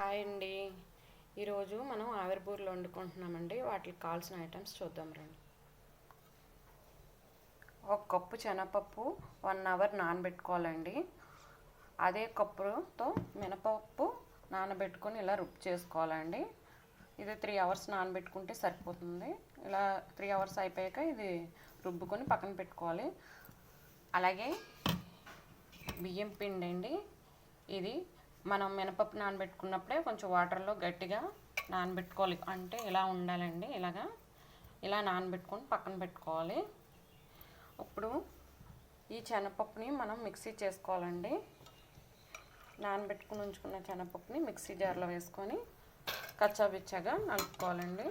Hi అండి. ఈరోజు మనం ఆవిర్బూర్లో వండుకుంటున్నామండి. వాటికి కావాల్సిన ఐటమ్స్ చూద్దాం రండి. ఒక కప్పు శనగపప్పు వన్ అవర్ నానబెట్టుకోవాలండి. అదే కప్పుతో మినపప్పు నానబెట్టుకొని ఇలా రుబ్బు చేసుకోవాలండి. ఇది త్రీ అవర్స్ నానబెట్టుకుంటే సరిపోతుంది. ఇలా త్రీ అవర్స్ అయిపోయాక ఇది రుబ్బుకొని పక్కన పెట్టుకోవాలి. అలాగే బియ్యం పిండి అండి ఇది మనం మినపప్పు నానబెట్టుకున్నప్పుడే కొంచెం వాటర్లో గట్టిగా నానబెట్టుకోవాలి. అంటే ఇలా ఉండాలండి? ఇలాగా ఇలా నానబెట్టుకొని పక్కన పెట్టుకోవాలి. ఇప్పుడు ఈ శనగపప్పుని మనం మిక్సీ చేసుకోవాలండి. నానబెట్టుకుని ఉంచుకున్న శనగపప్పుని మిక్సీ జార్లో వేసుకొని కచ్చాబిచ్చాగా నలుపుకోవాలండి.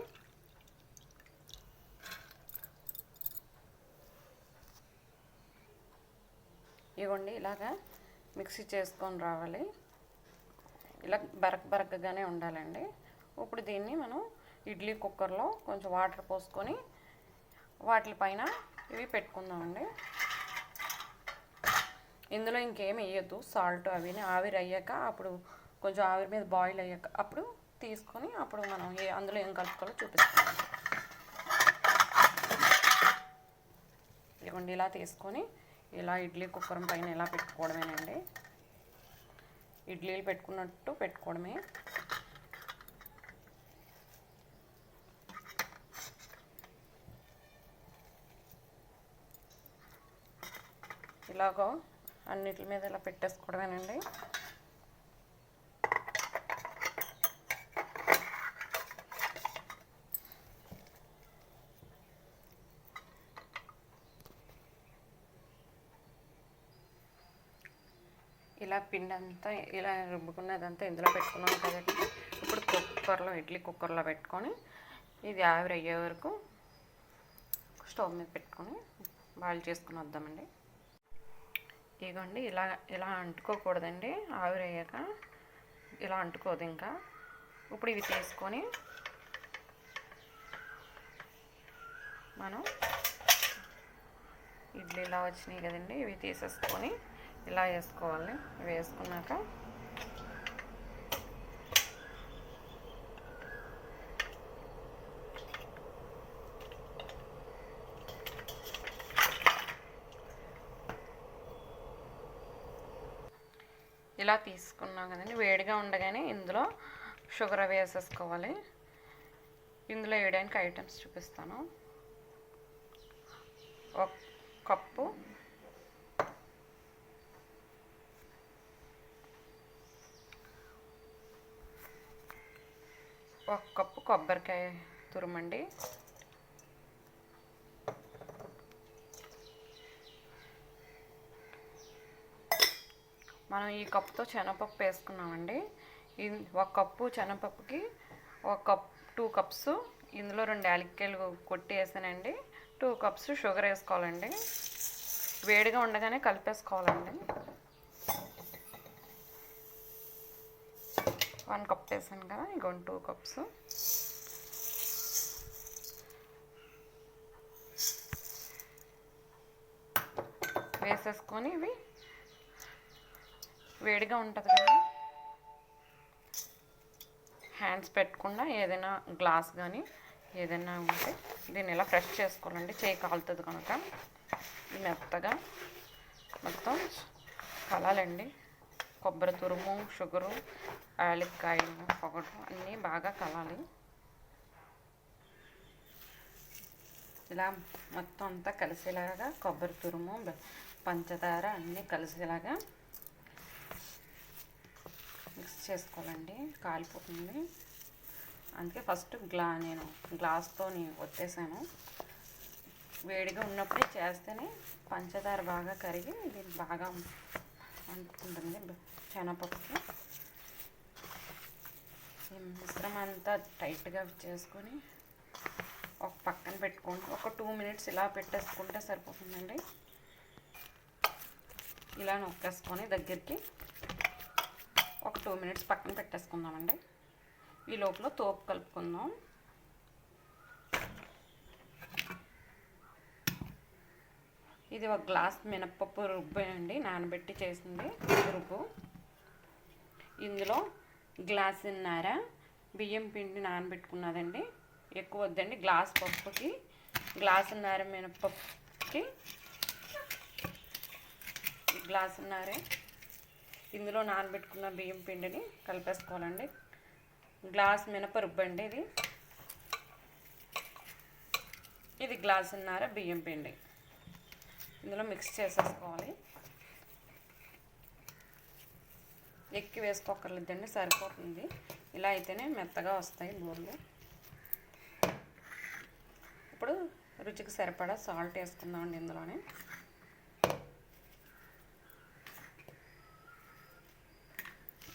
ఇవ్వండి ఇలాగా మిక్సీ చేసుకొని రావాలి. ఇలా బరక బరకగానే ఉండాలండి. ఇప్పుడు దీన్ని మనం ఇడ్లీ కుక్కర్లో కొంచెం వాటర్ పోసుకొని వాటిపైన ఇవి పెట్టుకుందామండి. ఇందులో ఇంకేం వేయద్దు. సాల్ట్ అవి ఆవిరి అయ్యాక అప్పుడు కొంచెం ఆవిరి మీద బాయిల్ అయ్యాక అప్పుడు తీసుకొని అప్పుడు మనం ఏ అందులో ఏం కలుపుకోవాలో చూపిస్తాం ఇవ్వండి ఇలా తీసుకొని ఇలా ఇడ్లీ కుక్కర్ పైన ఇలా పెట్టుకోవడమేనండి. ఇడ్లీలు పెట్టుకున్నట్టు పెట్టుకోవడమే. ఇలాగో అన్నిటి మీద ఇలా పెట్టేసుకోవడమేనండి. ఇలా పిండి అంతా ఇలా రుబ్బుకున్నదంతా ఇందులో పెట్టుకున్నాం కదండి. ఇప్పుడు కుక్కర్లో ఇడ్లీ కుక్కర్లో పెట్టుకొని ఇది ఆవిరి అయ్యే వరకు స్టవ్ మీద పెట్టుకొని బాయిల్ చేసుకుని వద్దామండి. ఇగోండి ఇలా ఇలా అంటుకోకూడదండి. ఆవిరి అయ్యాక ఇలా అంటుకోదు ఇంకా. ఇప్పుడు ఇవి తీసుకొని మనం ఇడ్లీ ఇలా వచ్చినాయి కదండి ఇవి తీసేసుకొని ఇలా వేసుకోవాలి. వేసుకున్నాక ఇలా తీసుకున్నాం కదండి. వేడిగా ఉండగానే ఇందులో షుగర్ వేసేసుకోవాలి. ఇందులో వేయడానికి ఐటమ్స్ చూపిస్తాను. ఒక కప్పు ఒక కప్పు కొబ్బరికాయ తురుమండి. మనం ఈ కప్పుతో శనగపప్పు వేసుకున్నామండి. ఇన్- ఒక కప్పు శనగపప్పుకి ఒక కప్ టూ కప్స్ ఇందులో రెండు యాలక్కాయలు కొట్టి వేసానండి. టూ కప్స్ షుగర్ వేసుకోవాలండి. వేడిగా ఉండగానే కలిపేసుకోవాలండి. వన్ కప్ వేసాను కదా ఇంకొన్ని టూ కప్స్. వేసేసుకొని ఇవి వేడిగా ఉంటుంది కదా. హ్యాండ్స్ పెట్టకుండా ఏదైనా గ్లాస్ కానీ ఏదైనా ఉంటే దీన్ని ఇలా ఫ్రెష్ చేసుకోవాలండి చేయి కాలుతుంది కనుక. మెత్తగా మొత్తం కలాలండి. కొబ్బరి తురుము షుగరు యాలక్కాయలు పొగడు అన్నీ బాగా కలాలి. ఇలా మొత్తం అంతా కలిసేలాగా కొబ్బరి తురుము పంచదార అన్నీ కలిసేలాగా మిక్స్ చేసుకోవాలండి. కాలిపోతుంది. అందుకే ఫస్ట్ గ్లా నేను గ్లాస్తో వచ్చేసాను వేడిగా ఉన్నప్పుడే చేస్తేనే పంచదార బాగా కరిగి ఇది బాగా అంటుకుంటుంది శనగపప్పుకి ఈ మిశ్రమం అంతా టైట్గా చేసుకొని ఒక పక్కన పెట్టుకోండి ఒక టూ మినిట్స్ ఇలా పెట్టేసుకుంటే సరిపోతుందండి. ఇలా నొక్కేసుకొని దగ్గరికి ఒక టూ మినిట్స్ పక్కన పెట్టేసుకుందామండి. ఈ లోపల తోపు కలుపుకుందాం. ఇది ఒక గ్లాస్ మినప్పప్పు రుబ్బు అండి నానబెట్టి చేసింది రుబ్బు. ఇందులో గ్లాసున్నర బియ్యం పిండి నానబెట్టుకున్నదండి. ఎక్కువ వద్దండి గ్లాస్ పప్పుకి గ్లాసున్నర మినపప్పుకి గ్లాసున్నరే. ఇందులో నానబెట్టుకున్న బియ్యం పిండిని కలిపేసుకోవాలండి. గ్లాస్ మినప రుబ్బండి ఇది. ఇది గ్లాసున్నర బియ్యం పిండి. ఇందులో మిక్స్ చేసేసుకోవాలి. ఎక్కి వేసుకోకర్లేదండి సరిపోతుంది. ఇలా అయితేనే మెత్తగా వస్తాయి బూరలు. ఇప్పుడు రుచికి సరిపడా సాల్ట్ వేసుకుందామండి ఇందులోనే.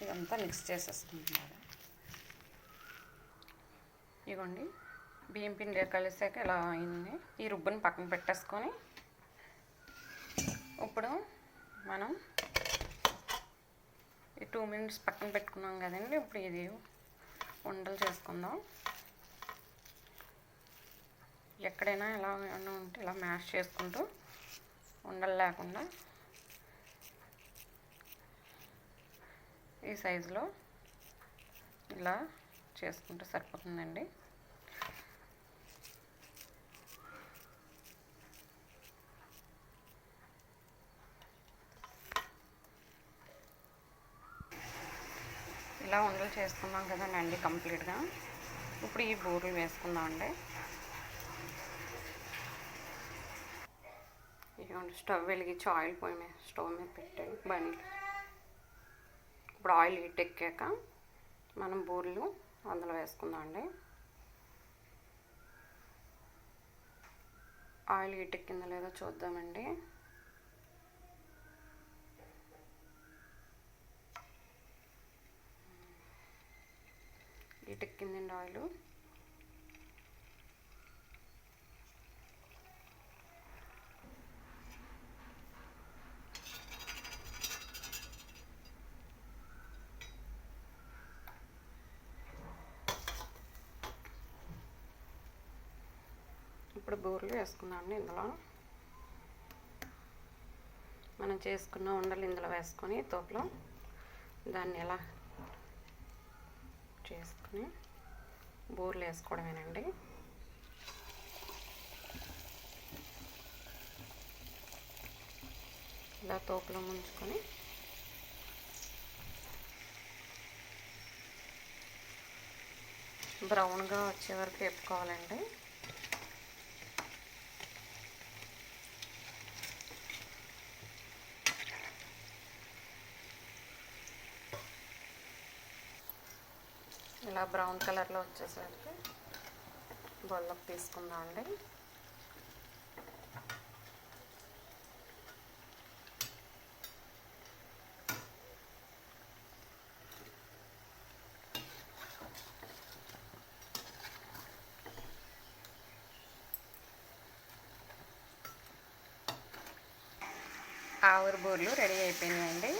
ఇదంతా మిక్స్ చేసేసుకుంటున్నారు ఇగోండి బియ్యం పిండి కలిసాక ఇలా అయింది. ఈ రుబ్బుని పక్కన పెట్టేసుకొని ఇప్పుడు మనం ఈ టూ మినిట్స్ పక్కన పెట్టుకున్నాం కదండి. ఇప్పుడు ఇది ఉండలు చేసుకుందాం. ఎక్కడైనా ఎలా ఉంటే ఇలా మ్యాష్ చేసుకుంటూ ఉండలు లేకుండా ఈ సైజులో ఇలా చేసుకుంటే సరిపోతుందండి. ఇలా ఉండలు చేసుకున్నాం కదండి కంప్లీట్గా. ఇప్పుడు ఈ బూరెలు వేసుకుందామండి. ఇదిగోండి స్టవ్ వెలిగించి ఆయిల్ పోయి మీద స్టవ్ మీద పెట్టాను బండి ఇప్పుడు ఆయిల్ హీట్ ఎక్కాక మనం బూరెలు అందులో వేసుకుందామండి. ఆయిల్ హీట్ ఎక్కిందో లేదో చూద్దామండి. హీట్ ఎక్కిందండి ఆయిల్ ఇప్పుడు బూరెలు వేసుకున్నాను ఇందులో. మనం చేసుకున్న ఉండలు ఇందులో వేసుకొని తోపులో దాన్ని ఎలా చేసుకుని బూరెలు వేసుకోవడమేనండి. ఇలా తోపులో ముంచుకొని బ్రౌన్గా వచ్చే వరకు వేపుకోవాలండి. ఇలా బ్రౌన్ కలర్లో వచ్చేసరికి బొల్లకు తీసుకుందాం అండి ఆవురు బూర్లు రెడీ అయిపోయినాయండి.